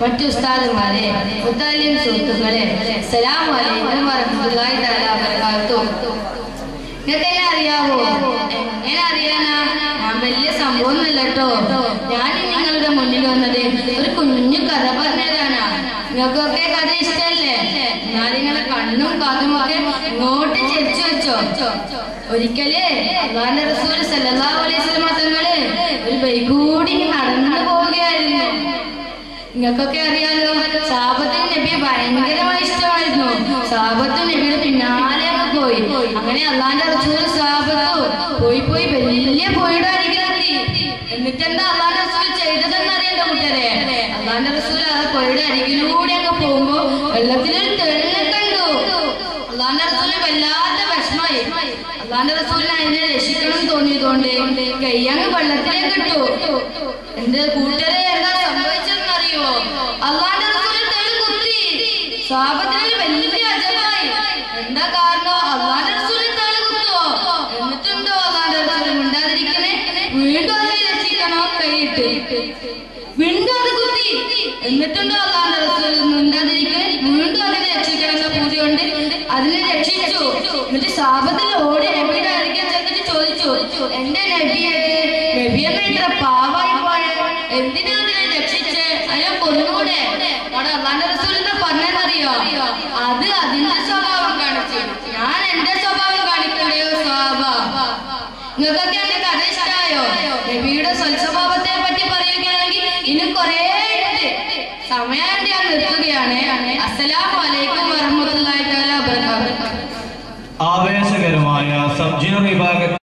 മറ്റു ഉസ്താദന്മാരെ മുത്താലിം സുഹൃത്തുക്കളെ സലാം വലൈക്കും വറഹ്മത്തുള്ളാഹി തആല വബറകാതുഹു. നിങ്ങൾക്ക് എന്നെ അറിയാവോ? എങ്ങനെ അറിയാനാ? ഞാൻ വലിയ സംഭവമൊന്നുമില്ല ഞാൻ നിങ്ങളുടെ മുന്നിൽ വന്നത് ഒരു കുഞ്ഞു കഥ പറഞ്ഞതാണ്. നിങ്ങൾക്കൊക്കെ കഥ ഇഷ്ടല്ലേ? ഞാൻ നിങ്ങളെ കണ്ണും കാതും ഒക്കെ ഇങ്ങോട്ട് ചെരിച്ചു വെച്ചോ. ഒരിക്കലേ അള്ളാന്റെ റസൂൽ സല്ലല്ലാഹു നിങ്ങൾക്കൊക്കെ അറിയാലോ സാബത്തിന് നബിയെ ഭയങ്കരമായി ഇഷ്ടമായിരുന്നു. സാബത്ത് നബിയുടെ പിന്നാലെ പോയി. അങ്ങനെ അള്ളാന്റെ റസൂൽ സാബത്തു പോയി പോയി വലിയ പോയിട അരികിലെത്തി. എന്നിട്ട് എന്താ അള്ളാന്റെ റസൂൽ ചെയ്തതെന്ന് അറിയണ്ട കൂട്ടരെ. അള്ളാന്റെ റസൂൽ ആ പോയിയുടെ അരികിലൂടെ അങ്ങ് പോകുമ്പോ വെള്ളത്തിലൊരു തെളിനെ കണ്ടു. അള്ളാന്റെ റസൂൽ വല്ലാത്ത വിഷമായി അള്ളാന്റെ റസൂലിന് അതിനെ രക്ഷിക്കണം തോന്നിയതുകൊണ്ട് കയ്യങ്ങ് വെള്ളത്തിലേക്ക് ഇട്ടു. എന്റെ കൂട്ടരെ അള്ളാന്റെ റസൂൽ കുത്തി സ്വാപത്തിന് വലിയ അജമായി. എന്താ കാരണം? അള്ളാന്റെ റസൂൽ തേൾ കുത്തുവോ എന്നിട്ടുണ്ടോ അള്ളാന്റെ റസൂൽ മിണ്ടാതിരിക്കണേ? വീണ്ടും അതിനെ രക്ഷിക്കണോ? എന്നിട്ടുണ്ടോ അള്ളാന്റെ റസൂൽ മിണ്ടാതിരിക്കണേ? വീണ്ടും അതിനെ അതിനെ രക്ഷിച്ചു. എന്നിട്ട് ശാപത്തിൽ ഓടി നബിയുടെ അരികെ ചെന്നിട്ട് ചോദിച്ചു എന്റെ നബിയെ നബിയെന്ന് ഇത്ര പാവായി പോയ? എന്തിനാ അതിനെ രക്ഷിച്ച് അതിനെ കൊന്നുകൂടെ അവിടെ അള്ളാന്റെ റസൂൽ എന്താ പറഞ്ഞെന്നറിയോ അത് അതിന്റെ സ്വഭാവം കാണിച്ചു ഞാൻ എന്റെ സ്വഭാവം കാണിക്കണ്ടയോ സ്വഭാവം നിങ്ങൾക്കൊക്കെ എന്റെ കഥ ഇഷ്ടമായോ നബിയുടെ സ്വൽസ്വഭാവത്തെ പറ്റി പറയുകയാണെങ്കിൽ ഇനി കുറേ ഉണ്ട് സമയം ഞാൻ നിർത്തുകയാണ് അസ്സലാമു അലൈക്കും വറഹ്മത്തുള്ളാഹി തആല വബറകാതുഹു ആവേശകരമായ സബ്ജിന വിഭാഗ